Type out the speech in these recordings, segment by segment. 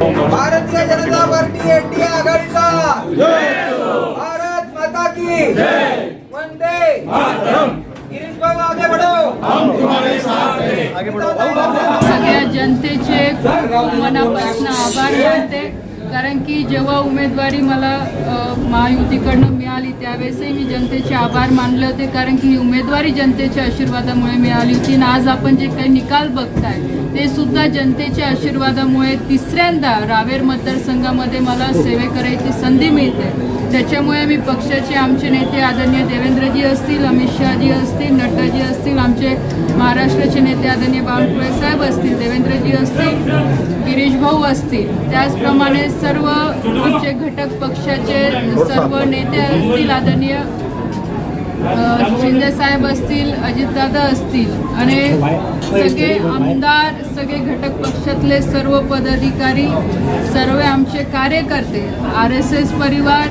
Bharatiya Janata party NDA आघाडीचा. भारत माता की वंदे गिरीश भाऊ आगे बढ़ो. सगळ्या जनतेचे खूप मनापासून आभार मानते. कारण की जेव्हा उमेदवारी मला महायुतीकडनं मिळाली त्यावेळेसही मी जनतेचे आभार मानले होते. कारण की ही उमेदवारी जनतेच्या आशीर्वादामुळे मिळाली होती आणि आज आपण जे काही निकाल बघताय ते सुद्धा जनतेच्या आशीर्वादामुळे तिसऱ्यांदा रावेर मतदारसंघामध्ये मला सेवे करायची संधी मिळते. त्याच्यामुळे मी पक्षाचे आमचे नेते आदरणीय देवेंद्रजी असतील अमित शहाजी असतील नड्डाजी असतील आमचे महाराष्ट्राचे नेते आदरणीय बावनकुळे साहेब असतील देवेंद्रजी असतील गिरीश भाऊ असतील त्याचप्रमाणे सर्व आमचे घटक पक्षाचे सर्व नेते असतील आदरणीय शिंदे साहेब असतील अजितदादा असतील आणि सगळे आमदार सगळे घटक पक्षातले सर्व पदाधिकारी सर्व आमचे कार्यकर्ते आर एस एस परिवार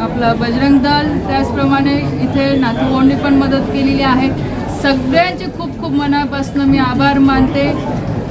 आपला बजरंग दल त्याचप्रमाणे इथे नातूभाऊंनी पण मदत केलेली आहे. सगळ्यांचे खूप खूप मनापासून मी आभार मानते.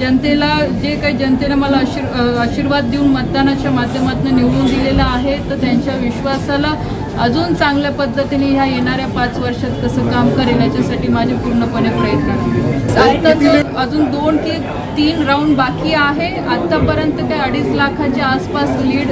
जनतेला जे काही जनतेनं मला आशीर आशीर्वाद देऊन मतदानाच्या माध्यमातून निवडून दिलेलं आहे तर त्यांच्या विश्वासाला अजून चांगल्या पद्धतीने ह्या येणाऱ्या पाच वर्षात कसं काम करेल याच्यासाठी माझे पूर्णपणे प्रयत्न अजून दोन की तीन राऊंड बाकी आहे. आतापर्यंत काही अडीच लाखाच्या आसपास लीड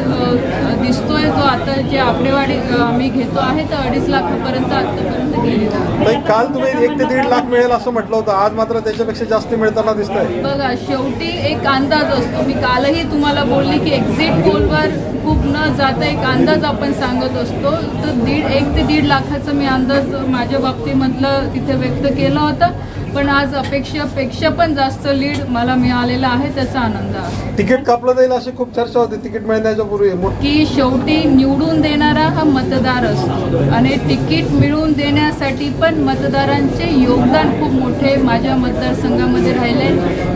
दिसतोय जो आता जे आकडेवाडी आम्ही घेतो आहे तर अडीच लाखापर्यंत आतापर्यंत गेलेला आहे. काल तुम्ही एक ते दीड लाख मिळेल असं म्हटलं होतं. आज मात्र त्याच्यापेक्षा जास्त मिळताना दिसतंय. बघा शेवटी एक अंदाज असतो. मी कालही तुम्हाला बोलली की एक्झिट पोलवर खूप न जाता एक अंदाज आपण सांगत असतो. तर दीड एक ते दीड लाखाचा मी अंदाज माझ्या बाबतीमधलं तिथे व्यक्त केला होता. पण आज अपेक्षापेक्षा पण जास्त लीड मला मिळालेला आहे त्याचा आनंद आहे. तिकीट कापलं जाईल अशी खूप चर्चा होती. तिकीट मिळण्याच्या पूर्वी की शेवटी निवडून देणारा हा मतदार असतो. आणि तिकीट मिळवून देण्यासाठी पण मतदारांचे योगदान खूप मोठे माझ्या मतदारसंघामध्ये राहिले.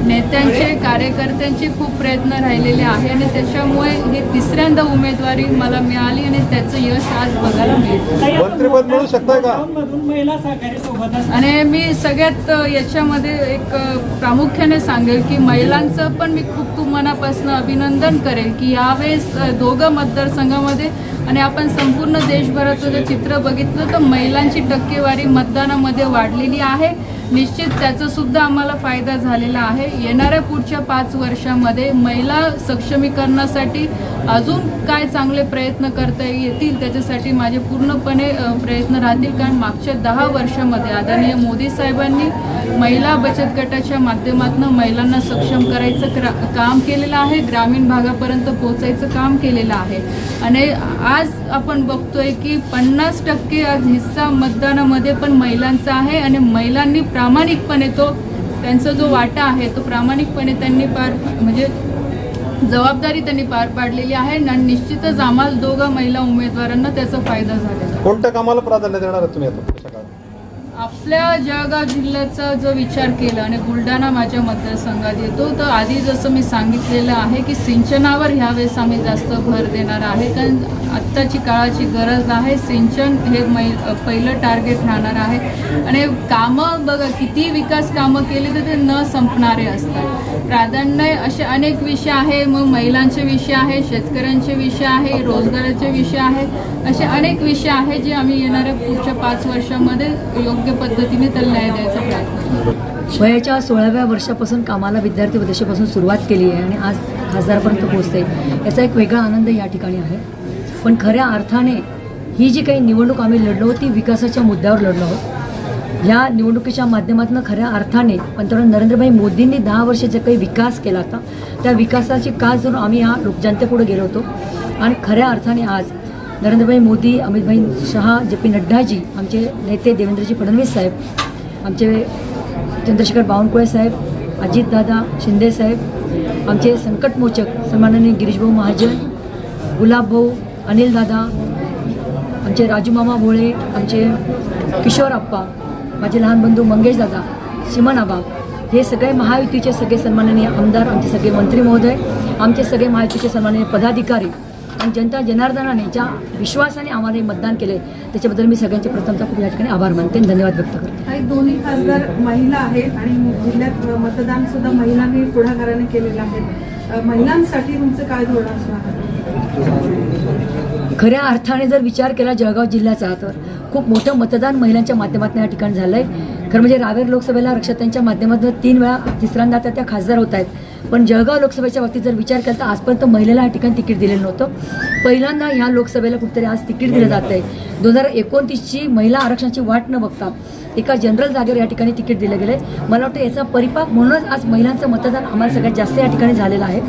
नेत्यांचे कार्यकर्त्यांचे खूप प्रयत्न राहिलेले आहे. आणि त्याच्यामुळे ही तिसऱ्यांदा उमेदवारी मला मिळाली आणि त्याचं यश आज बघायला मिळतं मंत्रिपद मिळू शकतंय का? मधून महिला सहकारी सोबत असतात. आणि मी सगळ्यात याच्यामध्ये एक प्रामुख्याने सांगेल की महिलांचं पण मी खूप खूप मनापासून अभिनंदन करेल की यावेळेस दोघं मतदारसंघामध्ये आणि आपण संपूर्ण देशभराचं जर चित्र बघितलं तर महिलांची टक्केवारी मतदानामध्ये वाढलेली आहे. निश्चित त्याचा सुद्धा आम्हाला फायदा झालेला आहे. येणाऱ्या पुढच्या पाच वर्षामध्ये महिला सक्षमीकरणासाठी अजून काय चांगले प्रयत्न करता येतील त्याच्यासाठी माझे पूर्णपणे प्रयत्न राहतील. कारण मागच्या दहा वर्षामध्ये आदरणीय मोदी साहेबांनी महिला बचत गटाच्या माध्यमातून महिलांना सक्षम करायचं क्रा काम केलेलं आहे. ग्रामीण भागापर्यंत पोहोचायचं काम केलेलं आहे. आणि आज आपण बघतोय की पन्नास टक्के आज हिस्सा मतदानामध्ये पण महिलांचा आहे आणि महिलांनी प्रामाणिकपणे तो त्यांचा जो वाटा आहे तो प्रामाणिकपणे त्यांनी पार म्हणजे जबाबदारी त्यांनी पार पाडलेली आहे आणि निश्चितच आम्हाला दोघा महिला उमेदवारांना त्याचा फायदा झालेला आहे. कोणत्या कामाला प्राधान्य देणार तुम्ही आता आपल्या जळगाव जिल्ह्याचा जो विचार केला आणि बुलढाणा माझ्या मतदारसंघात येतो तर आधी जसं मी सांगितलेलं आहे की सिंचनावर ह्यावेळेस आम्ही जास्त भर देणार आहे. कारण आत्ताची काळाची गरज आहे. सिंचन हे मै पहिलं टार्गेट राहणार आहे. आणि कामं बघा किती विकास कामं केली तर ते न संपणारे असतात. प्राधान्य असे अनेक विषय आहे. मग महिलांचे विषय आहे शेतकऱ्यांचे विषय आहे रोजगाराचे विषय आहे. असे अनेक विषय आहे जे आम्ही येणाऱ्या पुढच्या पाच वर्षामध्ये योग्य पद्धतीने त्याला न्याय द्यायचा प्रयत्न वयाच्या सोळाव्या वर्षापासून कामाला विद्यार्थी प्रदेशापासून सुरुवात केली आहे आणि आज खासदारपर्यंत पोहोचते. याचा एक वेगळा आनंद या ठिकाणी आहे. पण खऱ्या अर्थाने ही जी काही निवडणूक आम्ही लढलो ती विकासाच्या मुद्द्यावर लढलो आहोत. या निवडणुकीच्या माध्यमातून खऱ्या अर्थाने पंतप्रधान नरेंद्रभाई मोदींनी दहा वर्ष जे काही विकास केला होता. त्या विकासाची कास धरून आम्ही हा लोक जनतेपुढे गेलो होतो. आणि खऱ्या अर्थाने आज नरेंद्रभाई मोदी अमितभाई शहा जे पी नड्डाजी आमचे नेते देवेंद्रजी फडणवीस साहेब आमचे चंद्रशेखर बावनकुळे साहेब अजितदादा शिंदे साहेब आमचे संकटमोचक सन्माननीय गिरीशभाऊ महाजन गुलाबभाऊ अनिलदादा अनिल दादा आमचे राजूमामा भोळे आमचे किशोर आप्पा माझे लहान बंधू मंगेश दादा सिमन आबा हे सगळे महायुतीचे सगळे सन्माननीय आमदार आमचे सगळे मंत्री महोदय आमचे सगळे महायुतीचे सन्माननीय पदाधिकारी आणि जनता जनार्दनाने ज्या विश्वासाने आम्हाला मतदान केले त्याच्याबद्दल मी सगळ्यांचे प्रथमतः खूप या ठिकाणी आभार मानते धन्यवाद व्यक्त करते. काही दोन्ही खासदार महिला आहेत आणि जिल्ह्यात मतदान सुद्धा महिलांनी पुढाकाराने केलेलं आहे. महिलांसाठी तुमचं काय धोरण असणार? खऱ्या अर्थाने जर विचार केला जळगाव जिल्ह्याचा तर खूप मोठं मतदान महिलांच्या माध्यमातून या ठिकाणी झालं आहे खरं म्हणजे रावेर लोकसभेला रक्षातांच्या माध्यमातून तीन वेळा तिसऱ्यांदा आता त्या खासदार होत आहेत. पण जळगाव लोकसभेच्या बाबतीत जर विचार केला तर आजपर्यंत महिलेला या ठिकाणी तिकीट दिलेलं नव्हतं. पहिल्यांदा ह्या लोकसभेला कुठेतरी आज तिकीट दिलं जात आहे. दोन हजार एकोणतीसची महिला आरक्षणाची वाट न बघता एका जनरल जागेवर या ठिकाणी तिकीट दिलं गेलं आहे मला वाटतं याचा परिपाक म्हणूनच आज महिलांचं मतदान आम्हाला सगळ्यात जास्त या ठिकाणी झालेलं आहे.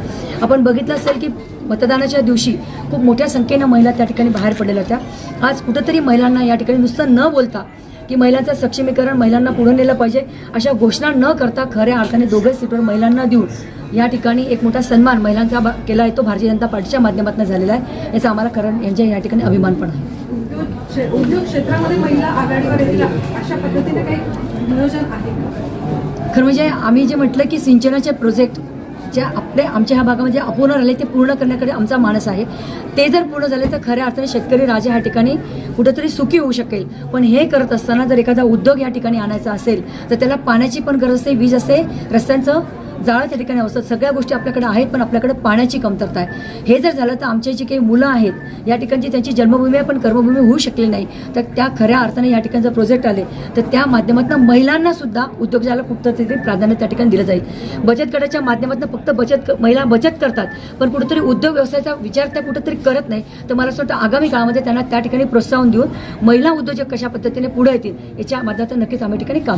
आपण बघितलं असेल की मतदानाच्या दिवशी खूप मोठ्या संख्येनं महिला त्या ठिकाणी बाहेर पडलेल्या होत्या. आज कुठंतरी महिलांना या ठिकाणी नुसतं न बोलता की महिलांचं सक्षमीकरण महिलांना पुढे नेलं पाहिजे अशा घोषणा न करता खऱ्या अर्थाने दोघे सीटवर महिलांना देऊन या ठिकाणी एक मोठा सन्मान महिलांचा केला आहे. तो भारतीय जनता पार्टीच्या माध्यमातून झालेला आहे. याचा आम्हाला कारण यांच्या या ठिकाणी अभिमान पण आहे. उद्योग क्षेत्रामध्ये महिला आघाडीवर येतील अशा पद्धतीने काही नियोजन आहे खरं म्हणजे आम्ही जे म्हटलं की सिंचनाचे प्रोजेक्ट जे आपल्या आमच्या ह्या भागामध्ये अपूर्ण राहिले ते पूर्ण करण्याकडे आमचा मानस आहे. ते जर पूर्ण झाले तर खऱ्या अर्थाने शेतकरी राजा ह्या ठिकाणी कुठेतरी सुखी होऊ शकेल. पण हे करत असताना जर एखादा उद्योग या ठिकाणी आणायचा असेल तर त्याला पाण्याची पण गरज असते वीज असते रस्त्यांचं जाळं त्या ठिकाणी असतात सगळ्या गोष्टी आपल्याकडे आहेत पण आपल्याकडे पाण्याची कमतरता आहे. हे जर झालं तर आमचे जी काही मुलं आहेत या ठिकाणची त्यांची जन्मभूमी आहे पण कर्मभूमी होऊ शकली नाही. तर त्या खऱ्या अर्थाने या ठिकाणी जर प्रोजेक्ट आले तर त्या माध्यमातून महिलांना सुद्धा उद्योगाला कुठंतरी प्राधान्य त्या ठिकाणी दिलं जाईल. बचत गटाच्या माध्यमातून फक्त बचत महिला बचत करतात पण कुठेतरी उद्योग व्यवसायाचा विचार त्या कुठंतरी करत नाही. तर मला असं वाटतं आगामी काळामध्ये त्यांना त्या ठिकाणी प्रोत्साहन देऊन महिला उद्योजक कशा पद्धतीने पुढे येतील याच्या माध्यमातून नक्कीच आम्ही ठिकाणी काम